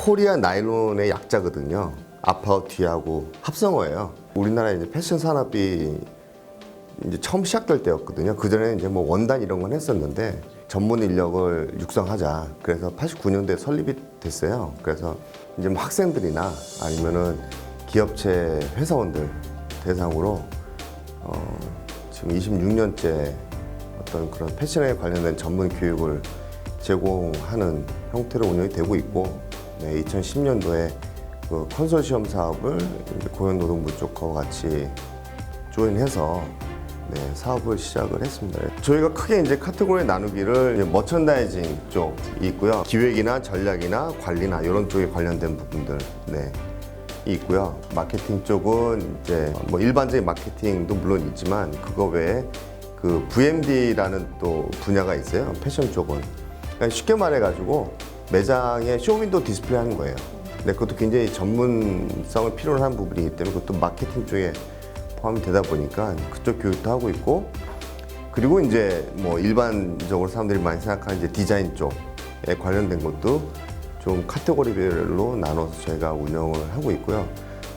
코리아 나일론의 약자거든요. 앞하고 뒤하고 합성어예요. 우리나라 이제 패션 산업이 이제 처음 시작될 때였거든요. 그 전에 이제 뭐 원단 이런 건 했었는데 전문 인력을 육성하자. 그래서 89년도에 설립이 됐어요. 그래서 이제 뭐 학생들이나 아니면은 기업체 회사원들 대상으로 어, 지금 26년째 어떤 그런 패션에 관련된 전문 교육을 제공하는 형태로 운영이 되고 있고 네, 2010년도에 그 컨소시엄 사업을 고용노동부 쪽과 같이 조인해서 네, 사업을 시작을 했습니다. 저희가 크게 이제 카테고리 나누기를 이제 머천다이징 쪽이 있고요. 기획이나 전략이나 관리나 이런 쪽에 관련된 부분들 네, 이 있고요. 마케팅 쪽은 이제 뭐 일반적인 마케팅도 물론 있지만 그거 외에 그 VMD라는 또 분야가 있어요. 패션 쪽은 쉽게 말해가지고 매장에 쇼윈도 디스플레이 하는 거예요. 근데 그것도 굉장히 전문성을 필요로 하는 부분이기 때문에 그것도 마케팅 쪽에 포함이 되다 보니까 그쪽 교육도 하고 있고 그리고 이제 뭐 일반적으로 사람들이 많이 생각하는 이제 디자인 쪽에 관련된 것도 좀 카테고리별로 나눠서 저희가 운영을 하고 있고요.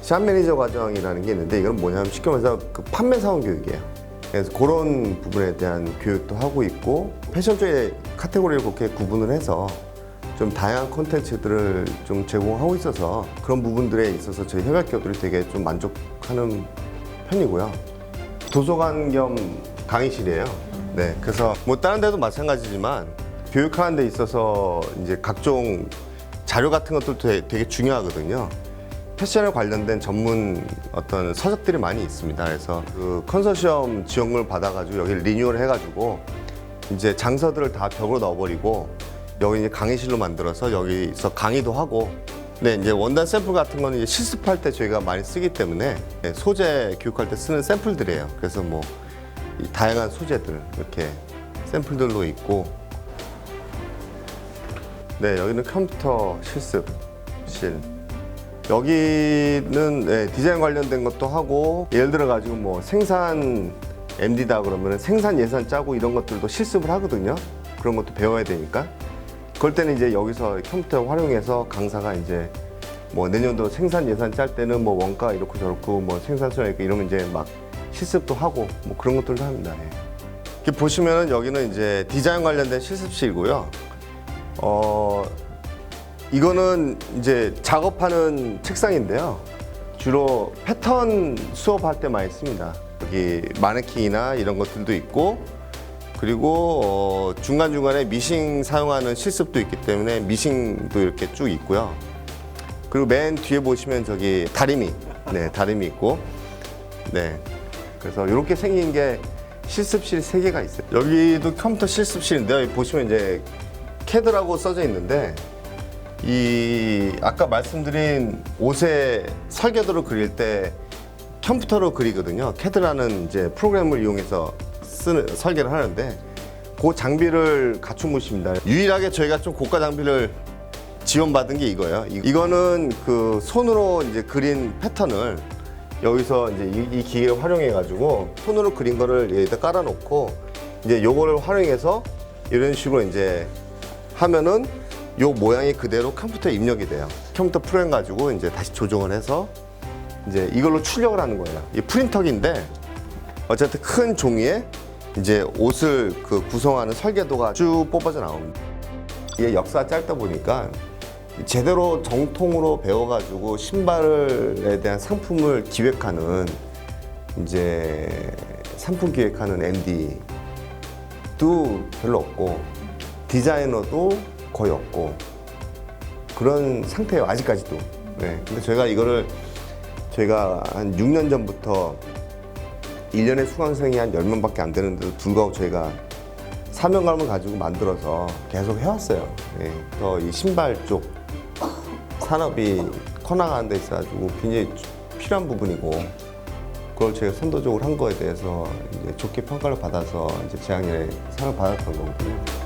샵 매니저 과정이라는 게 있는데 이건 뭐냐면 쉽게 말해서 그 판매 사원 교육이에요. 그래서 그런 부분에 대한 교육도 하고 있고 패션 쪽의 카테고리를 그렇게 구분을 해서 좀 다양한 콘텐츠들을 좀 제공하고 있어서 그런 부분들에 있어서 저희 협약 기업들이 되게 좀 만족하는 편이고요. 도서관 겸 강의실이에요. 네, 그래서 뭐 다른 데도 마찬가지지만 교육하는 데 있어서 이제 각종 자료 같은 것도 되게, 되게 중요하거든요. 패션에 관련된 전문 어떤 서적들이 많이 있습니다. 그래서 그 컨소시엄 지원금을 받아가지고 여기 리뉴얼 해가지고 이제 장서들을 다 벽으로 넣어버리고 여기 이제 강의실로 만들어서 여기서 강의도 하고 네, 이제 원단 샘플 같은 거는 이제 실습할 때 저희가 많이 쓰기 때문에 네, 소재 교육할 때 쓰는 샘플들이에요. 그래서 뭐이 다양한 소재들 이렇게 샘플들로 있고 네, 여기는 컴퓨터 실습실. 여기는 네, 디자인 관련된 것도 하고 예를 들어 가지고 뭐 생산 MD다 그러면 생산 예산 짜고 이런 것들도 실습을 하거든요. 그런 것도 배워야 되니까. 그럴 때는 이제 여기서 컴퓨터 활용해서 강사가 이제 뭐 내년도 생산 예산 짤 때는 뭐 원가 이렇고 저렇고 뭐 생산 수량 이러면 이제 막 실습도 하고 뭐 그런 것들도 합니다. 예. 이렇게 보시면은 여기는 이제 디자인 관련된 실습실이고요. 어, 이거는 이제 작업하는 책상인데요. 주로 패턴 수업할 때 많이 씁니다. 여기 마네킹이나 이런 것들도 있고, 그리고 어, 중간중간에 미싱 사용하는 실습도 있기 때문에 미싱도 이렇게 쭉 있고요. 그리고 맨 뒤에 보시면 저기 다리미, 네, 다리미 있고, 네. 그래서 이렇게 생긴 게 실습실 세 개가 있어요. 여기도 컴퓨터 실습실인데요. 보시면 이제 캐드라고 써져 있는데 이 아까 말씀드린 옷의 설계도를 그릴 때 컴퓨터로 그리거든요. 캐드라는 이제 프로그램을 이용해서 쓰는 설계를 하는데 그 장비를 갖춘 곳입니다. 유일하게 저희가 좀 고가 장비를 지원받은 게 이거예요. 이- 이거는 그 손으로 이제 그린 패턴을 여기서 이제 이, 이 기계를 활용해 가지고 손으로 그린 거를 여기다 깔아놓고 이제 요거를 활용해서 이런 식으로 이제 하면은 요 모양이 그대로 컴퓨터에 입력이 돼요. 컴퓨터 프로그램 가지고 이제 다시 조정을 해서 이제 이걸로 출력을 하는 거예요. 이 프린터기인데 어쨌든 큰 종이에 이제 옷을 그 구성하는 설계도가 쭉 뽑아져 나옵니다. 이게 역사가 짧다 보니까 제대로 정통으로 배워가지고 신발에 대한 상품을 기획하는 이제 상품 기획하는 MD도 별로 없고 디자이너도 거의 없고 그런 상태예요 아직까지도. 네. 근데 저희가 이거를 저희가 한 6년 전부터 1년에 수강생이 한 10명 밖에 안 되는데도 불구하고 저희가 사명감을 가지고 만들어서 계속 해왔어요. 예. 그래서 이 신발 쪽 산업이 커나가는 데 있어가지고 굉장히 필요한 부분이고 그걸 제가 선도적으로 한 거에 대해서 이제 좋게 평가를 받아서 이제 재학년에 상을 받았던 거거든요.